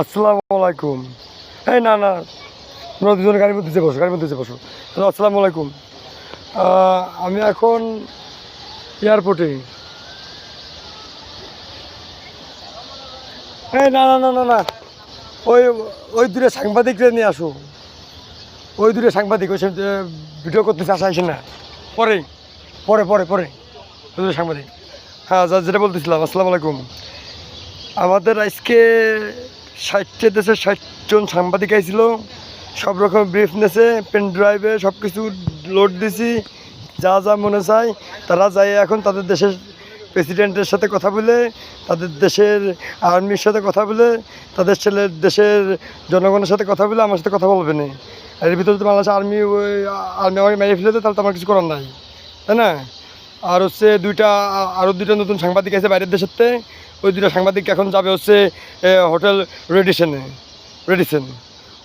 আসসালামু আলাইকুম। এই না না, তোমরা দুজন গাড়ির মধ্যে বসো, গাড়ির মধ্যে বসো। হ্যালো আসসালামু আলাইকুম। আমি এখন এয়ারপোর্টে। এই না না না না না, ওই ওই দূরে সাংবাদিকরা নিয়ে আসো। ওই দূরে সাংবাদিক, ওই ভিডিও করতেছে, আসা আসে না। পরে পরে পরে পরে, ওই দূরে সাংবাদিক। হ্যাঁ যেটা বলতেছিলাম, আসসালামু আলাইকুম। আমাদের আজকে ষাটটা দেশের ষাটজন সাংবাদিক আইছিল। সব রকম ব্রিফ নেছে পেন ড্রাইভে সব কিছু লোড দিছি। যা যা মনে চায় তারা যায় এখন তাদের দেশের প্রেসিডেন্টের সাথে কথা বলে তাদের দেশের আর্মির সাথে কথা বলে তাদের ছেলের দেশের জনগণের সাথে কথা বলে আমার সাথে কথা বলবে না। এর ভিতরে তো বাংলাদেশ আর্মি ওই আর্মি আমাকে মেরে ফেলে দেয়, তাহলে তো আমার কিছু করার নাই। তাই না? আর হচ্ছে দুইটা আরও দুইটা নতুন সাংবাদিক আছে বাইরের দেশের থেকে ওই দুটো সাংবাদিক এখন যাবে হচ্ছে হোটেল রেডিসনে, রেডিসন।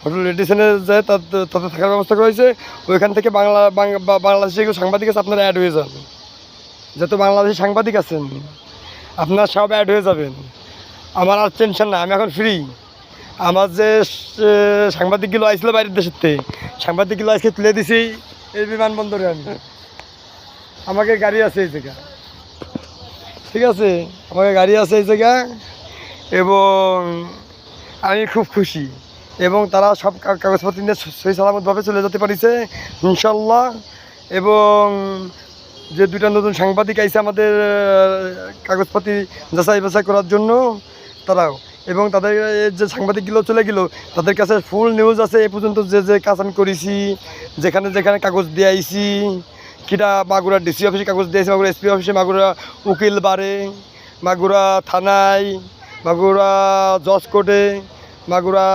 হোটেল রেডিসনে যায় তাদের থাকার ব্যবস্থা করা হয়েছে। ওইখান থেকে বাংলা বাংলাদেশে যেগুলো সাংবাদিক আছে, আপনারা অ্যাড হয়ে যান যত বাংলাদেশি সাংবাদিক আছেন, আপনারা সব অ্যাড হয়ে যাবেন। আমার আর টেনশন না আমি এখন ফ্রি আমার যে সাংবাদিকগুলো আইছিল বাইরের দেশের থেকে সাংবাদিকগুলো আজকে তুলে দিছি এই বিমানবন্দরে আমি। আমাকে গাড়ি আছে এই জায়গা ঠিক আছে? আমাকে গাড়ি আছে এই জায়গা এবং আমি খুব খুশি এবং তারা সব কাগজপত্র নিয়ে সহি সালামতভাবে চলে যেতে পারিছে, ইনশাল্লাহ। এবং যে দুইটা নতুন সাংবাদিক আইছে আমাদের কাগজপাতি যাচাই বাছাই করার জন্য, তারাও। এবং তাদের যে সাংবাদিকগুলো চলে গেল, তাদের কাছে ফুল নিউজ আছে, এ পর্যন্ত যে যে কাজ আমি করেছি, যেখানে যেখানে কাগজ দিয়ে আইছি কিটা মাগুরা ডিসি অফিসে কাগজ দিয়েছে, মাগুরা এসপি অফিসে, মাগুরা উকিল বারে মাগুরা থানায়, মাগুরা জজ কোর্টে, মাগুরা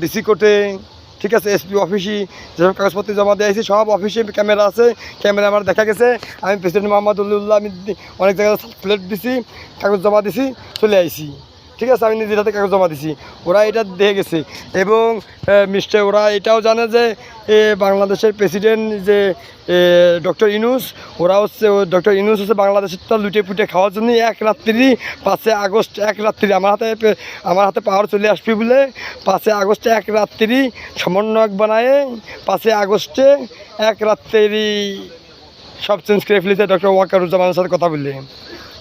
ডিসি কোর্টে, ঠিক আছে, এসপি অফিসে যেসব কাগজপত্র জমা দিয়েছি সব অফিসে ক্যামেরা আছে, ক্যামেরা আমার দেখা গেছে। আমি প্রেসিডেন্ট মোহাম্মদ উল্লাহ আমি অনেক জায়গায় প্লেট দিছি, কাগজ জমা দিছি, চলে আইছি। ঠিক আছে, আমি নিজের হাতে কাগজ জমা দিছি। ওরা এটা দেখে গেছে। এবং মিস্টার, ওরা এটাও জানে যে বাংলাদেশের প্রেসিডেন্ট যে ডক্টর ইনুস ওরা হচ্ছে ডক্টর ইনুস হচ্ছে বাংলাদেশেরটা লুটে পুটে খাওয়ার জন্য এক রাত্রি পাঁচে আগস্ট, এক রাত্রি, আমার হাতে আমার হাতে পাওয়ার চলে আসবে বলে পাঁচে আগস্টে এক রাত্রি সমন্বয়ক বানায় পাঁচে আগস্টে এক রাত্রি সব চেঞ্জ করে ফেলেছে ডক্টর ওয়াকারুজ্জামানের সাথে কথা বললে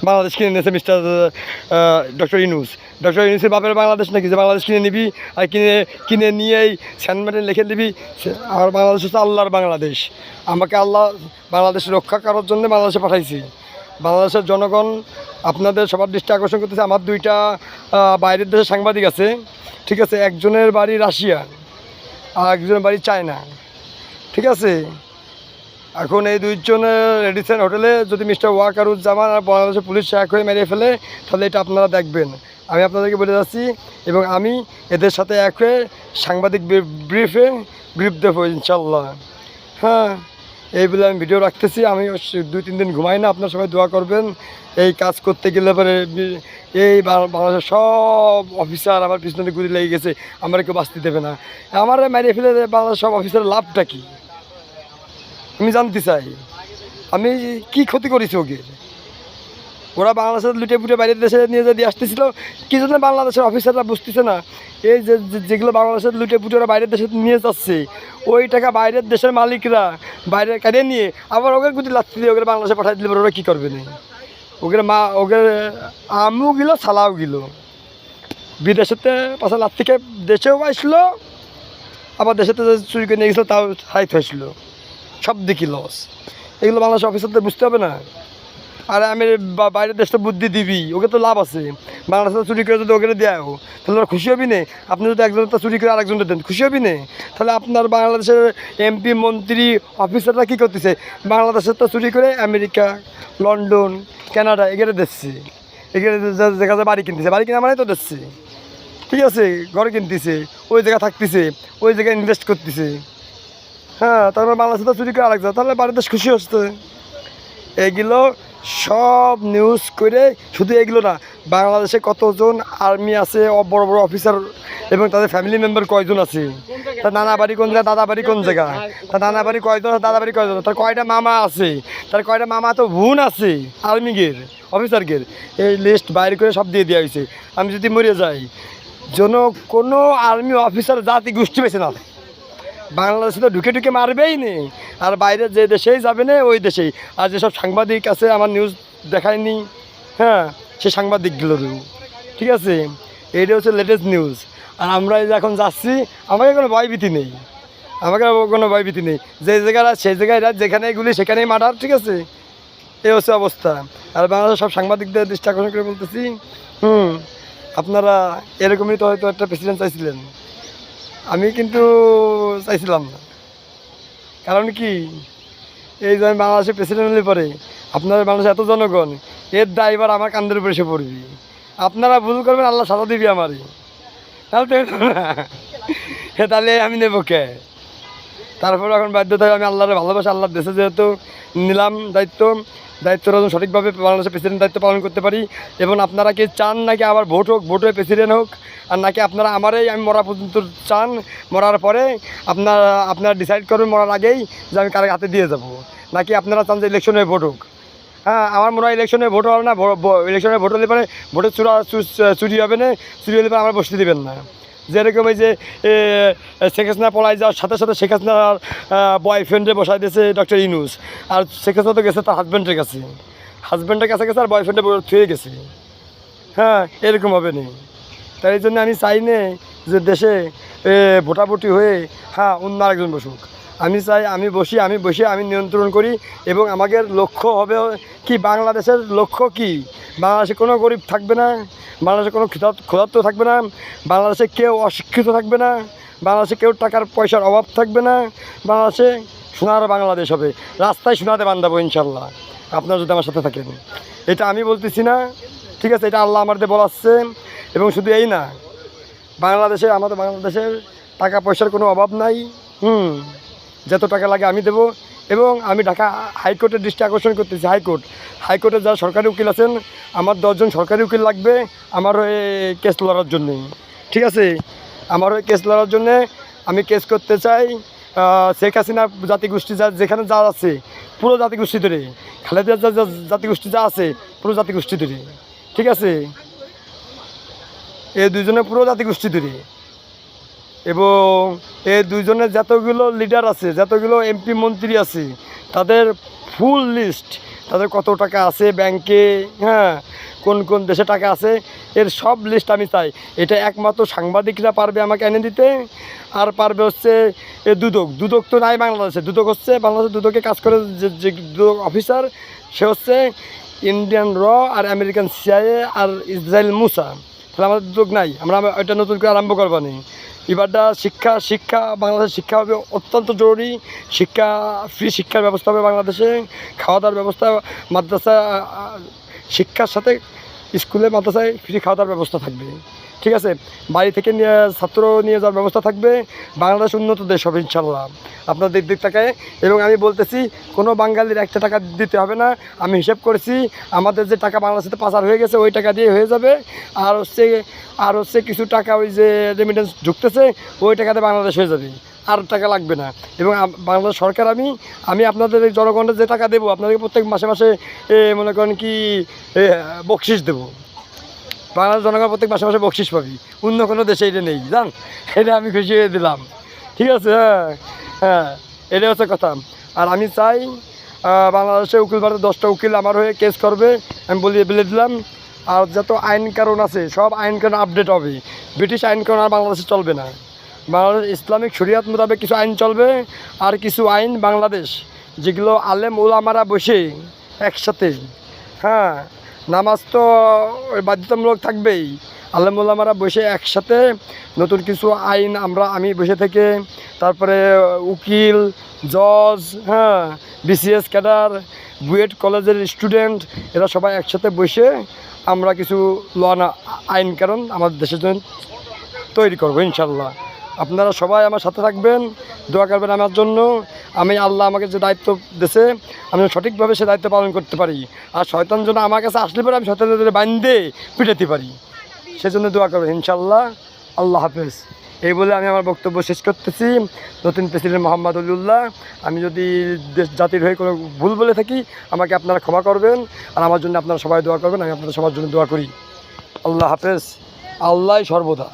বাংলাদেশ কিনে নিয়েছে মিস্টার ডক্টর ইনুস ডক্টর ইনুসের বাপের বাংলাদেশ নাকি? যে বাংলাদেশ কিনে নিবি আর কিনে কিনে নিয়েই স্যান্ডমেটে লিখে দিবি আর বাংলাদেশ হচ্ছে আল্লাহর বাংলাদেশ। আমাকে আল্লাহ বাংলাদেশ রক্ষা করার জন্য বাংলাদেশে পাঠাইছি। বাংলাদেশের জনগণ আপনাদের সবার দৃষ্টি আকর্ষণ করতেছে। আমার দুইটা বাইরের দেশের সাংবাদিক আছে। ঠিক আছে, একজনের বাড়ি রাশিয়া, আর একজনের বাড়ি চায়না। ঠিক আছে? এখন এই দুইজনের রেডিসন হোটেলে যদি মিস্টার ওয়াকারুজ্জামান আর বাংলাদেশের পুলিশ এক হয়ে মেরে ফেলে, তাহলে এটা আপনারা দেখবেন। আমি আপনাদেরকে বলে যাচ্ছি, এবং আমি এদের সাথে এক হয়ে সাংবাদিক ব্রিফে ব্রিফ দেবো, ইনশাল্লাহ। হ্যাঁ এই বলে আমি ভিডিও রাখতেছি, আমি দুই, তিন দিন ঘুমাই না, আপনার সবাই দোয়া করবেন। এই কাজ করতে গেলে পরে এই বাংলাদেশের সব অফিসার আমার পিছনে গুলি লেগে গেছে, আমার কেউ বাঁচতে দেবে না। আমার মেরে ফেলে বাংলাদেশের সব অফিসারের লাভটা কী? আমি জানতে চাই, আমি কি ক্ষতি করেছি ওকে? ওরা বাংলাদেশের লুটে পুটে বাইরের দেশে নিয়ে যদি আসতেছিল, কি জন্য বাংলাদেশের অফিসাররা বুঝতেছে না? এই যে যেগুলো বাংলাদেশের লুটে পুটে ওরা বাইরের দেশে নিয়ে যাচ্ছে, ওই টাকা বাইরের দেশের মালিকরা বাইরে কাটে নিয়ে আবার ওকে গুটি লাত্তি দিয়ে ওকে বাংলাদেশে পাঠাই দিলে ওরা কী করবে না? ওকে মা ওকে আমও গেল, সালাও গেল। বিদেশেতে পাশে লাত্তি খেয়ে দেশেও আসলো, আবার দেশেতে চুরি করে নিয়ে গেছিল, তাও হাইট হয়েছিল। সব দিকই লস এগুলো বাংলাদেশ অফিসারদের বুঝতে হবে না। আর আমি বাইরের দেশটা বুদ্ধি দিবি, ওকে তো লাভ আছে। বাংলাদেশে চুরি করে যদি ওকে দেও তাহলে ওরা খুশি হবি না। আপনি যদি একজনটা চুরি করে আরেকজনটা দেন, খুশি হবি না। তাহলে আপনার বাংলাদেশের এমপি মন্ত্রী অফিসাররা কী করতেছে? বাংলাদেশের তো চুরি করে আমেরিকা, লন্ডন, কানাডা এগুলো দিচ্ছে। এগুলো জায়গাতে বাড়ি কিনতেছে। বাড়ি কিনা মানে তো দিচ্ছে। ঠিক আছে, ঘর কিনতেছে, ওই জায়গা থাকতেছে, ওই জায়গায় ইনভেস্ট করতেছে। হ্যাঁ তারপর বাংলাদেশে তো চুরি করে আরেক তাহলে দেশ খুশি হচ্ছে। এগুলো সব নিউজ করে শুধু এগুলো না, বাংলাদেশে কতজন আর্মি আছে বড় বড় অফিসার এবং তাদের ফ্যামিলি মেম্বার কয়জন আছে? তার নানা বাড়ি কোন জায়গা, দাদা বাড়ি কোন জায়গা? তার নানা বাড়ি কয়জন দাদা বাড়ি কয়জন তার কয়টা মামা আছে? তার কয়টা মামা তো বোন আছে আর্মিগের অফিসারগের এই লিস্ট বাইরে করে সব দিয়ে দেওয়া হয়েছে। আমি যদি মরে যাই, যেন কোনো আর্মি অফিসার জাতি গোষ্ঠী বেছে না। বাংলাদেশে তো ঢুকে ঢুকে মারবেই নেই আর বাইরে যে দেশেই যাবে না, ওই দেশেই। আর যেসব সাংবাদিক আছে, আমার নিউজ দেখায়নি হ্যাঁ সে সাংবাদিকগুলো দেবো ঠিক আছে? এইটা হচ্ছে লেটেস্ট নিউজ আর আমরা এখন যাচ্ছি, আমাকে কোনো ভয়ভীতি নেই। আমাকে কোনো ভয়ভীতি নেই। যে জায়গায় সেই জায়গায় রাত যেখানে গুলি, সেখানেই মার্ডার, ঠিক আছে? এই হচ্ছে অবস্থা। আর বাংলাদেশের সব সাংবাদিকদের দৃষ্টি আকর্ষণ করে বলতেছি, হুম, আপনারা এরকমই তো হয়তো একটা প্রেসিডেন্ট চাইছিলেন। আমি কিন্তু চাইছিলাম। না কারণ কি, এই যে বাংলাদেশের প্রেসিডেন্ট হলে পরে আপনারা মানুষ এত জনগণ, এর ড্রাইভার আমার কান্দের উপরে এসে পড়বি। আপনারা ভুল করবেন, আল্লাহ সাজা দিবি আমারই তাহলে তাহলে আমি নেব কে? তারপরে এখন বাধ্যতা আমি আল্লাহর ভালোবাসা, আল্লাহর দেশে যেহেতু নিলাম দায়িত্ব, দায়িত্বটা যেন সঠিকভাবে বাংলাদেশের প্রেসিডেন্ট দায়িত্ব পালন করতে পারি। এবং আপনারা কি চান নাকি আবার ভোট হোক ভোট হয়ে প্রেসিডেন্ট হোক, আর নাকি আপনারা আমারই, আমি মরা পর্যন্ত চান, মরার পরে আপনারা আপনারা ডিসাইড করবেন মরার আগেই যে আমি কার হাতে দিয়ে যাব। নাকি আপনারা চান যে ইলেকশনে ভোট হোক? হ্যাঁ আমার মনে হয় ইলেকশনে ভোট হবে না ইলেকশনে ভোট হলে পরে ভোটের চুরা চুরি হবে না চুরি হলে পরে আমার বসতে দেবেন না। যেরকম এই যে শেখ হাসিনা পলাই যাওয়ার সাথে সাথে শেখ হাসিনার বয়ফ্রেন্ডে বসাই দিয়েছে ডক্টর ইনুস আর শেখ হাসিনা তো গেছে তার হাজব্যান্ডের কাছে। হাজব্যান্ডের কাছে গেছে আর বয়ফ্রেন্ডে থুয়ে গেছে। হ্যাঁ এরকম হবে নি। তাই জন্য আমি চাই না যে দেশে ভোটাভুটি হয়ে হ্যাঁ অন্য আরেকজন বসুক। আমি চাই, আমি বসি, আমি বসে আমি নিয়ন্ত্রণ করি এবং আমাদের লক্ষ্য হবে কি, বাংলাদেশের লক্ষ্য কি? বাংলাদেশে কোনো গরিব থাকবে না, বাংলাদেশে কোনো ক্ষুধা- ক্ষুধার্ত থাকবে না, বাংলাদেশে কেউ অশিক্ষিত থাকবে না, বাংলাদেশে কেউ টাকার পয়সার অভাব থাকবে না, বাংলাদেশে সোনার বাংলাদেশ হবে। রাস্তায় সোনাতে বান্ধাবো ইনশাল্লাহ আপনারা যদি আমার সাথে থাকেন। এটা আমি বলতেছি না, ঠিক আছে? এটা আল্লাহ আমাদের বলাচ্ছে এবং শুধু এই না, বাংলাদেশে, আমাদের বাংলাদেশের টাকা পয়সার কোনো অভাব নাই। হুম। যত টাকা লাগে আমি দেবো। এবং আমি ঢাকা হাইকোর্টের দৃষ্টি আকর্ষণ করতেছি, হাইকোর্ট। হাইকোর্টে যারা সরকারি উকিল আছেন, আমার দশজন সরকারি উকিল লাগবে আমার ওই কেস লড়ার জন্যে। ঠিক আছে? আমার ওই কেস লড়ার জন্যে আমি কেস করতে চাই শেখ হাসিনা জাতিগোষ্ঠী যা, যেখানে যা আছে, পুরো জাতিগোষ্ঠী ধরে। খালেদা যা, জাতিগোষ্ঠী যা আছে, পুরো জাতিগোষ্ঠী ধরে। ঠিক আছে? এই দুইজনে পুরো জাতিগোষ্ঠী ধরে। এবং এই দুইজনের যতগুলো লিডার আছে, যতগুলো এমপি মন্ত্রী আছে, তাদের ফুল লিস্ট তাদের কত টাকা আছে ব্যাংকে হ্যাঁ কোন কোন দেশে টাকা আছে, এর সব লিস্ট আমি চাই। এটা একমাত্র সাংবাদিকরা পারবে আমাকে এনে দিতে, আর পারবে হচ্ছে এ দুদক। দুদক তো নাই বাংলাদেশে। দুদক হচ্ছে বাংলাদেশে দুদকে কাজ করে যে যে দুদক অফিসার সে হচ্ছে ইন্ডিয়ান র আর আমেরিকান সিআইএ আর ইসরায়েল মুসা তাহলে আমাদের দুদক নাই। আমরা ওইটা নতুন করে আরম্ভ করব নি। এবারটা শিক্ষা শিক্ষা, বাংলাদেশের শিক্ষা হবে অত্যন্ত জরুরি। শিক্ষা ফ্রি শিক্ষার ব্যবস্থা হবে বাংলাদেশে। খাওয়া দাওয়ার ব্যবস্থা, মাদ্রাসা শিক্ষার সাথে স্কুলে, মাদ্রাসায় ফ্রি খাওয়া দাওয়ার ব্যবস্থা থাকবে। ঠিক আছে? বাড়ি থেকে নিয়ে, ছাত্র নিয়ে যাওয়ার ব্যবস্থা থাকবে। বাংলাদেশ উন্নত দেশ হবে, ইনশাল্লাহ। আপনাদের দিক তাকায়। এবং আমি বলতেছি, কোনো বাঙালির একটা টাকা দিতে হবে না। আমি হিসেব করেছি, আমাদের যে টাকা বাংলাদেশে পাচার হয়ে গেছে, ওই টাকা দিয়ে হয়ে যাবে। আর হচ্ছে আর হচ্ছে কিছু টাকা ওই যে রেমিটেন্স ঢুকতেছে, ওই টাকাতে বাংলাদেশ হয়ে যাবে। আর টাকা লাগবে না। এবং বাংলাদেশ সরকার, আমি আমি আপনাদের জনগণের যে টাকা দেবো, আপনাদেরকে প্রত্যেক মাসে মাসে মনে করেন কি বকশিস দেবো। বাংলাদেশ জনগণ প্রত্যেক মাসে মাসে বকশিস পাবি। অন্য কোনো দেশে এটা নেই, জান? এটা আমি খুশি হয়ে দিলাম। ঠিক আছে? হ্যাঁ হ্যাঁ এটা হচ্ছে কথা। আর আমি চাই বাংলাদেশে উকিল ভারতে দশটা উকিল আমার হয়ে কেস করবে, আমি বলি বলে দিলাম। আর যত আইন কারণ আছে, সব আইন কারণ আপডেট হবে। ব্রিটিশ আইন কারণ আর বাংলাদেশে চলবে না। বাংলাদেশ ইসলামিক শরিয়াত মোতাবেক কিছু আইন চলবে, আর কিছু আইন বাংলাদেশ। যেগুলো আলেম ওলামারা বসে একসাথে হ্যাঁ নামাজ তো বাধ্যতামূলক থাকবেই। আলেম ওলামারা বসে একসাথে নতুন কিছু আইন আমরা, আমি বসে থেকে, তারপরে উকিল, জজ হ্যাঁ বিসিএস ক্যাডার, বুয়েট কলেজের স্টুডেন্ট, এরা সবাই একসাথে বসে আমরা কিছু ল, আইন কারণ আমাদের দেশের জন্য তৈরি করব ইনশাল্লাহ আপনারা সবাই আমার সাথে থাকবেন, দোয়া করবেন আমার জন্য। আমি আল্লাহ আমাকে যে দায়িত্ব দিয়েছে আমি সঠিকভাবে সে দায়িত্ব পালন করতে পারি। আর শয়তান যেন আমার কাছে আসলে পরে আমি শয়তানের বান্ধে পিটাতে পারি। সেজন্য দোয়া করবেন ইনশাল্লাহ আল্লাহ হাফেজ। এই বলে আমি আমার বক্তব্য শেষ করতেছি। নতুন প্রেসিডেন্ট মোহাম্মদ উল্লাহ আমি যদি দেশ জাতির হয়ে কোনো ভুল বলে থাকি, আমাকে আপনারা ক্ষমা করবেন। আর আমার জন্য আপনারা সবাই দোয়া করবেন, আমি আপনাদের সবার জন্য দোয়া করি। আল্লাহ হাফেজ। আল্লাহ সর্বদা।